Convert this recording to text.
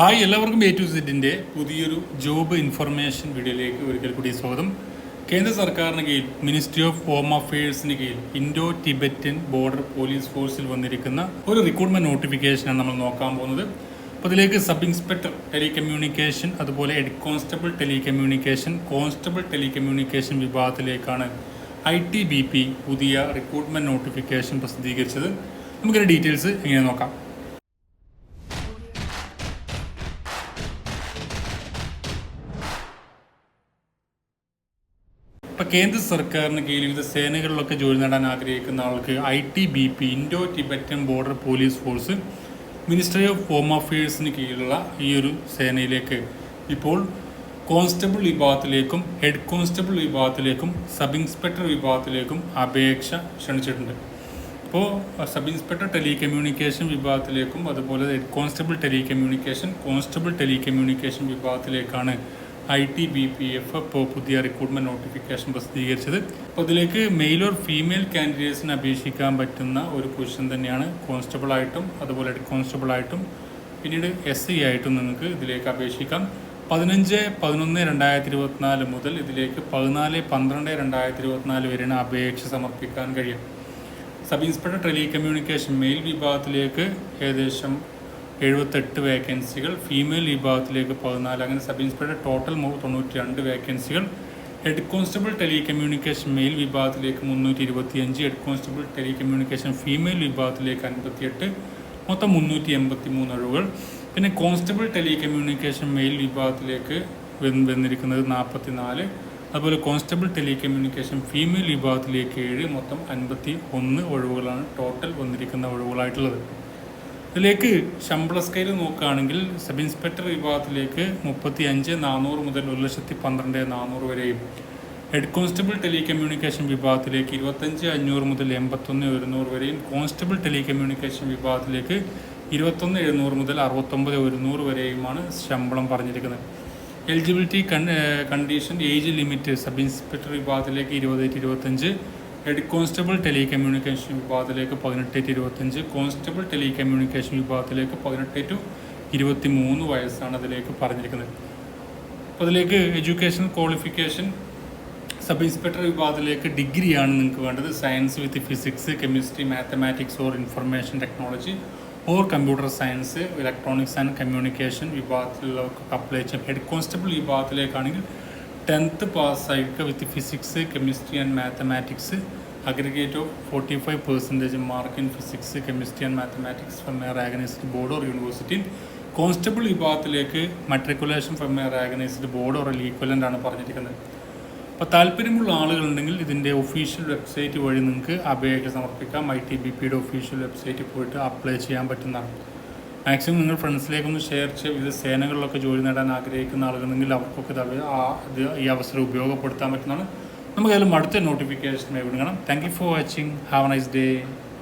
Hi എല്ലാവർക്കും A to സെറ്റിന്റെ പുതിയൊരു ജോബ് ഇൻഫർമേഷൻ വീഡിയോയിലേക്ക് ഒരിക്കൽ കൂടി സ്വാഗതം. കേന്ദ്ര സർക്കാരിന് കീഴിൽ മിനിസ്ട്രി ഓഫ് ഹോം അഫയേഴ്സിന് കീഴിൽ ഇൻഡോ ടിബറ്റൻ ബോർഡർ പോലീസ് ഫോഴ്സിൽ വന്നിരിക്കുന്ന ഒരു റിക്രൂട്ട്മെന്റ് നോട്ടിഫിക്കേഷനാണ് നമ്മൾ നോക്കാൻ പോകുന്നത്. അപ്പോൾ അതിലേക്ക് സബ് ഇൻസ്പെക്ടർ ടെലികമ്മ്യൂണിക്കേഷൻ അതുപോലെ head constable telecommunication constable telecommunication വിഭാഗത്തിലേക്കാണ് I T B P പുതിയ റിക്രൂട്ട്മെന്റ് നോട്ടിഫിക്കേഷൻ പ്രസിദ്ധീകരിച്ചത്. നമുക്കൊരു ഡീറ്റെയിൽസ് എങ്ങനെ നോക്കാം. ഇപ്പൊ കേന്ദ്ര സർക്കാരിന് കീഴിൽ വിവിധ സേനകളിലൊക്കെ ജോലി നേടാൻ ആഗ്രഹിക്കുന്ന ആൾക്ക് I T B P Indo Tibetan border police force ministry of home അഫയേഴ്സിന് കീഴിലുള്ള ഈ ഒരു സേനയിലേക്ക് ഇപ്പോൾ കോൺസ്റ്റബിൾ വിഭാഗത്തിലേക്കും ഹെഡ് കോൺസ്റ്റബിൾ വിഭാഗത്തിലേക്കും സബ് ഇൻസ്പെക്ടർ വിഭാഗത്തിലേക്കും അപേക്ഷ ക്ഷണിച്ചിട്ടുണ്ട്. ഇപ്പോൾ സബ് ഇൻസ്പെക്ടർ ടെലികമ്മ്യൂണിക്കേഷൻ വിഭാഗത്തിലേക്കും അതുപോലെ head constable telecommunication constable telecommunication വിഭാഗത്തിലേക്കാണ് I T B P F ഇപ്പോൾ പുതിയ റിക്രൂട്ട്മെന്റ് നോട്ടിഫിക്കേഷൻ പ്രസിദ്ധീകരിച്ചത്. അപ്പോൾ ഇതിലേക്ക് മെയിൽ ഓർ ഫീമെയിൽ കാൻഡിഡേറ്റ്സിന് അപേക്ഷിക്കാൻ പറ്റുന്ന ഒരു പൊസിഷൻ തന്നെയാണ് കോൺസ്റ്റബിൾ ആയിട്ടും അതുപോലെ കോൺസ്റ്റബിളായിട്ടും പിന്നീട് എസ് സി ആയിട്ടും നിങ്ങൾക്ക് ഇതിലേക്ക് അപേക്ഷിക്കാം. പതിനഞ്ച് പതിനൊന്ന് രണ്ടായിരത്തി ഇരുപത്തിനാല് മുതൽ ഇതിലേക്ക് പതിനാല് പന്ത്രണ്ട് രണ്ടായിരത്തി ഇരുപത്തിനാല് വരെയാണ് അപേക്ഷ സമർപ്പിക്കാൻ കഴിയും സബ് ഇൻസ്പെക്ടർ ടെലികമ്മ്യൂണിക്കേഷൻ മെയിൽ വിഭാഗത്തിലേക്ക് ഏകദേശം എഴുപത്തെട്ട് വേക്കൻസികൾ ഫീമെയിൽ വിഭാഗത്തിലേക്ക് പതിനാല് അങ്ങനെ സബ് ഇൻസ്പെക്ടർ ടോട്ടൽ തൊണ്ണൂറ്റി രണ്ട് വേക്കൻസികൾ ഹെഡ് കോൺസ്റ്റബിൾ ടെലികമ്മ്യൂണിക്കേഷൻ മെയിൽ വിഭാഗത്തിലേക്ക് മുന്നൂറ്റി ഇരുപത്തിയഞ്ച് ഹെഡ് കോൺസ്റ്റബിൾ ടെലികമ്മ്യൂണിക്കേഷൻ ഫീമെയിൽ വിഭാഗത്തിലേക്ക് അൻപത്തിയെട്ട് മൊത്തം മുന്നൂറ്റി എൺപത്തി മൂന്ന് ഒഴിവുകൾ. പിന്നെ കോൺസ്റ്റബിൾ ടെലികമ്മ്യൂണിക്കേഷൻ മെയിൽ വിഭാഗത്തിലേക്ക് വന്ന് വന്നിരിക്കുന്നത് നാൽപ്പത്തി നാല് അതുപോലെ കോൺസ്റ്റബിൾ ടെലികമ്മ്യൂണിക്കേഷൻ ഫീമെയിൽ വിഭാഗത്തിലേക്ക് ഏഴ് മൊത്തം അൻപത്തി ഒന്ന് ഒഴിവുകളാണ് ടോട്ടൽ വന്നിരിക്കുന്ന ഒഴിവുകളായിട്ടുള്ളത്. ഇതിലേക്ക് ശമ്പള സ്കെയിൽ നോക്കുകയാണെങ്കിൽ സബ് ഇൻസ്പെക്ടർ വിഭാഗത്തിലേക്ക് മുപ്പത്തി അഞ്ച് നാനൂറ് മുതൽ ഒരു ലക്ഷത്തി പന്ത്രണ്ട് നാനൂറ് വരെയും. ഹെഡ് കോൺസ്റ്റബിൾ ടെലികമ്മ്യൂണിക്കേഷൻ വിഭാഗത്തിലേക്ക് ഇരുപത്തഞ്ച് അഞ്ഞൂറ് മുതൽ എൺപത്തൊന്ന് ഒരുന്നൂറ് വരെയും. കോൺസ്റ്റബിൾ ടെലികമ്മ്യൂണിക്കേഷൻ വിഭാഗത്തിലേക്ക് ഇരുപത്തൊന്ന് എഴുന്നൂറ് മുതൽ അറുപത്തൊമ്പത് ഒരുന്നൂറ് വരെയുമാണ് ശമ്പളം പറഞ്ഞിരിക്കുന്നത്. Eligibility condition age limit sub inspector വിഭാഗത്തിലേക്ക് ഇരുപത് ഇരുപത്തഞ്ച് ഹെഡ് കോൺസ്റ്റബിൾ ടെലികമ്മ്യൂണിക്കേഷൻ വിഭാഗത്തിലേക്ക് പതിനെട്ട് ടു ഇരുപത്തഞ്ച് കോൺസ്റ്റബിൾ ടെലികമ്മ്യൂണിക്കേഷൻ വിഭാഗത്തിലേക്ക് പതിനെട്ട് ടു ഇരുപത്തി മൂന്ന് വയസ്സാണ് അതിലേക്ക് പറഞ്ഞിരിക്കുന്നത്. അപ്പോൾ അതിലേക്ക് എഡ്യൂക്കേഷൻ ക്വാളിഫിക്കേഷൻ സബ് ഇൻസ്പെക്ടർ വിഭാഗത്തിലേക്ക് ഡിഗ്രിയാണ് നിങ്ങൾക്ക് വേണ്ടത്. Science with physics chemistry mathematics or information technology or computer science electronics and communication വിഭാഗത്തിലുള്ളവർക്ക് apply ചെയ്യാം. ഹെഡ് കോൺസ്റ്റബിൾ വിഭാഗത്തിലേക്കാണെങ്കിൽ tenth പാസ്സായിട്ട് with physics chemistry and mathematics. Aggregate of forty five percentage mark in physics chemistry and mathematics from a recognised board or university constable വിഭാഗത്തിലേക്ക് matriculation from a recognised board or equivalent ആണ് പറഞ്ഞിരിക്കുന്നത്. അപ്പോൾ താല്പര്യമുള്ള ആളുകളുണ്ടെങ്കിൽ ഇതിന്റെ official website വഴി നിങ്ങൾക്ക് അപേക്ഷ സമർപ്പിക്കാം. ഐ ടി ബി പിയുടെ ഒഫീഷ്യൽ വെബ്സൈറ്റിൽ പോയിട്ട് അപ്ലൈ ചെയ്യാൻ പറ്റുന്നതാണ്. മാക്സിമം നിങ്ങൾ ഫ്രണ്ട്സിലേക്കൊന്ന് ഷെയർ ചെയ്യും ഇത് സേനകളിലൊക്കെ ജോലി നേടാൻ ആഗ്രഹിക്കുന്ന ആളുകളുണ്ടെങ്കിൽ അവർക്കൊക്കെ ഇത് ഈ അവസരം ഉപയോഗപ്പെടുത്താൻ പറ്റുന്നതാണ്. നമുക്ക് അതിലും അടുത്ത notification വിടുകണം thank you for watching have a nice day